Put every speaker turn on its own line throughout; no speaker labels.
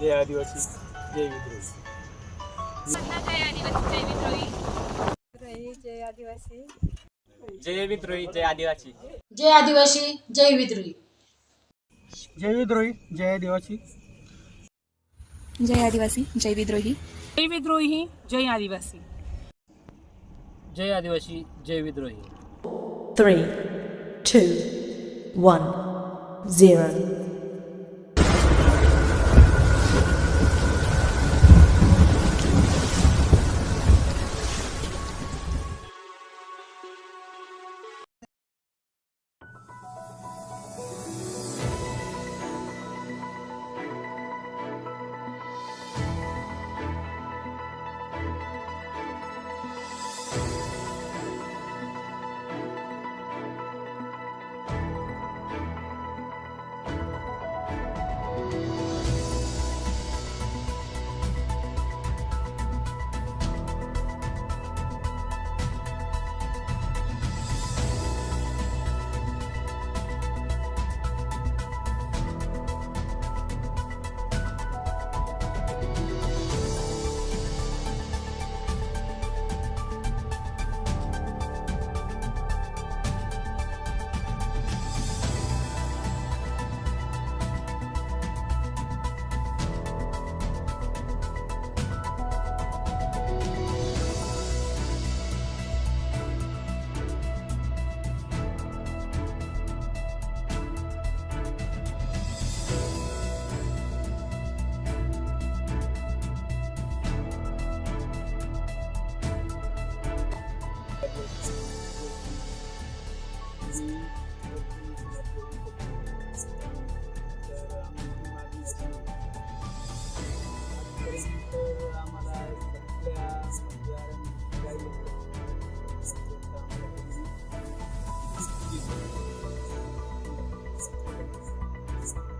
जय आदिवासी जय विद्रोही।
जय आदिवासी जय विद्रोही
जय आदिवासी।
जय आदिवासी
जय विद्रोही।
जय विद्रोही जय आदिवासी।
जय आदिवासी जय विद्रोही।
जय विद्रोही जय आदिवासी।
जय आदिवासी जय विद्रोही।
Three, two, one, zero.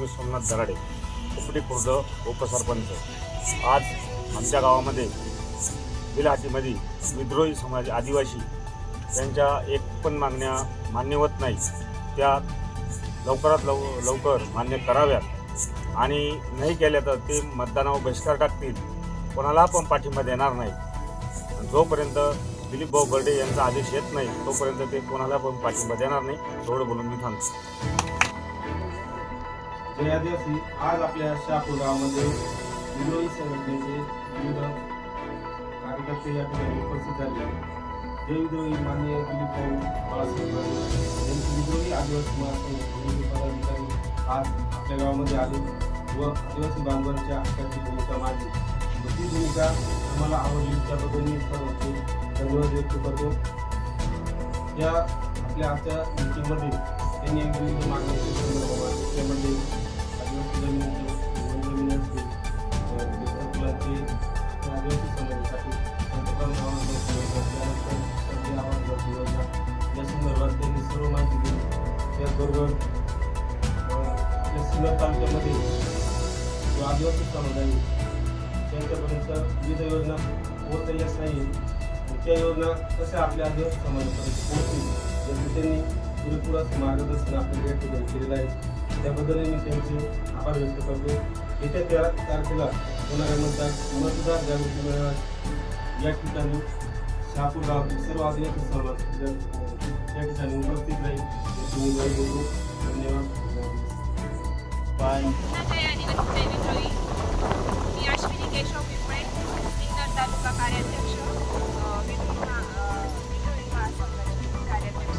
मी सोमनाथ दराडे उपटी खुर्द उपसरपंच. आज आमच्या गावामध्ये बिलहाटीमध्ये विद्रोही समाज आदिवासी त्यांच्या एक पण मागण्या मान्य होत नाही. त्या लवकरात लव लवकर मान्य कराव्यात. आणि नाही केल्या तर ते मतदानावर बहिष्कार टाकतील. कोणाला पण पाठिंबा देणार नाही. जोपर्यंत दिलीप भाऊ बर्डे यांचा आदेश येत नाही तोपर्यंत ते कोणाला पण पाठिंबा देणार नाही एवढं बोलून मी थांबतो
जय आज आपल्या शहापूर विरोधी संघटनेचे विविध कार्यकर्ते या ठिकाणी उपस्थित झाले. आहेत. माननीय दिलीप भाऊ बाळासाहेब बर्डे यांचे विद्रोही आदिवासी महासंघ आज आपल्या गावामध्ये आले. व आदिवासी बांधवांच्या हक्काची भूमिका मांडली. व ती भूमिका आम्हाला आवडली. त्याबद्दल मी सर्वांचे धन्यवाद व्यक्त करतो. या आपल्या आजच्या मीटिंगमध्ये त्यांनी विविध मागण्यांचे संदर्भ मांडले त्यामध्ये आदिवासी जमिनीचे जमिनी असतील अ, आदिवासी समाजासाठी पंतप्रधान योजना या संदर्भात त्यांनी सर्व माहिती दिली. त्याचबरोबर आपल्या तालुक्यामध्ये जो आदिवासी समाज आहे त्यांच्यापर्यंत विविध योजना पोहोचलेल्याच नाही त्या योजना कशा आपल्या आदिवासी समाजापर्यंत पोहोचतील याचं त्यांनी पुरेपूर असं मार्गदर्शन आपल्याला या ठिकाणी केलेलं आहे. त्याबद्दल मी त्यांचे आभार व्यक्त करतो येत्या तेरा तारखेला होणाऱ्या मतदार मतदार जागृती मेळाव्यात या ठिकाणी शहापूर गाव सर्व आदिवासी समाज या ठिकाणी उपस्थित राहील. धन्यवाद.
पण
जय आदिवासी जय विद्रोही मी अश्विनी केशव पिंपळे सिन्नर तालुका कार्याध्यक्ष अ, विद्रोही महा- अ, विद्रोही महासंघाची कार्याध्यक्ष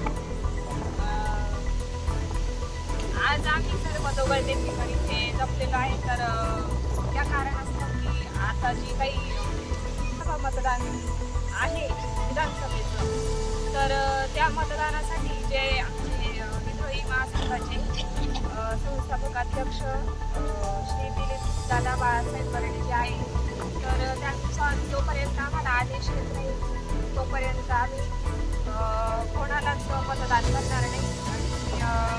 आज आम्ही सर्व दोघं ठिकाणी इथे जमलेलो आहे. तर त्या कारणास्तव की आता जी काही सभा मतदान आहे विधानसभेचं तर त्या मतदानासाठी जे आमचे अ, विद्रोही महासंघाचे अध्यक्ष श्री दिलीप दादा बाळासाहेब बर्डे जे आहे तर त्यानुसार जोपर्यंत आम्हाला आदेश येत नाही तोपर्यंत आम्ही कोणालाच मतदान करणार नाही. आणि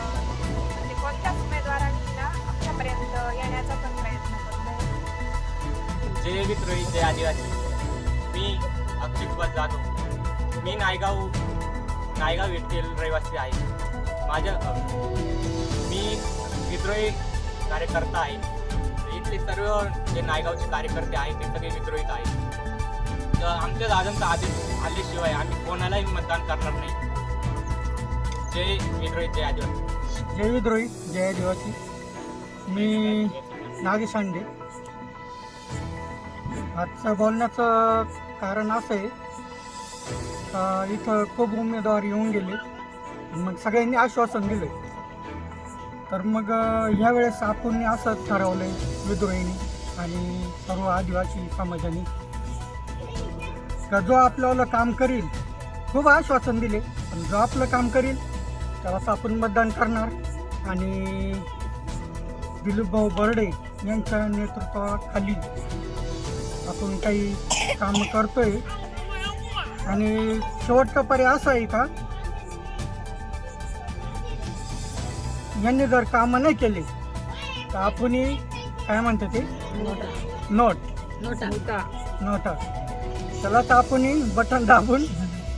म्हणजे कोणत्याच उमेदवारांनी ना आमच्यापर्यंत येण्याचा पण प्रयत्न
जय विद्रोही जय आदिवासी. मी अक्षय जाधव. मी नायगाव नायगाव येथील रहिवासी आहे. माझ्या मी विद्रोही कार्यकर्ता आहे इथले सर्व जे नायगावचे कार्यकर्ते आहेत ते सगळे विद्रोहित आहेत. तर आमच्या दादांचा आदेश आल्याशिवाय आम्ही कोणालाही मतदान करणार नाही. जय विद्रोही जय आदिवासी.
जय विद्रोही जय आदिवासी. मी नागेश अंडे आजचं बोलण्याचं कारण असं आहे का इथं खूप उमेदवार येऊन गेले. मग सगळ्यांनी आश्वासन दिलं तर मग ह्या ह्यावेळेस आपण असं ठरवलं आहे विद्रोहीने आणि सर्व आदिवासी समाजाने. का जो आपल्याला काम करील खूप आश्वासन दिले पण जो आपलं काम करील त्यालाच आपण मतदान करणार. आणि दिलीपभाऊ बर्डे यांच्या नेतृत्वाखाली आपण काही काम करतोय. आणि शेवटचा पर्याय असा आहे का यांनी जर कामं नाही केले तर आपण काय म्हणतो ते? नोट. नोटा. त्याला तर आपण बटन दाबून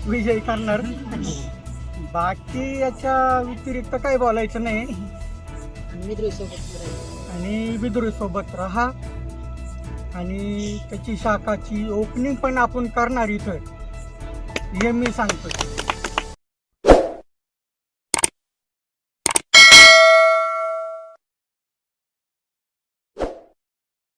विजयी करणार. बाकी याच्या व्यतिरिक्त काही बोलायचं नाही. आणि विद्रोही सोबत राहा. आणि त्याची शाखाची ओपनिंग पण आपण करणार इथं. हे मी सांगतो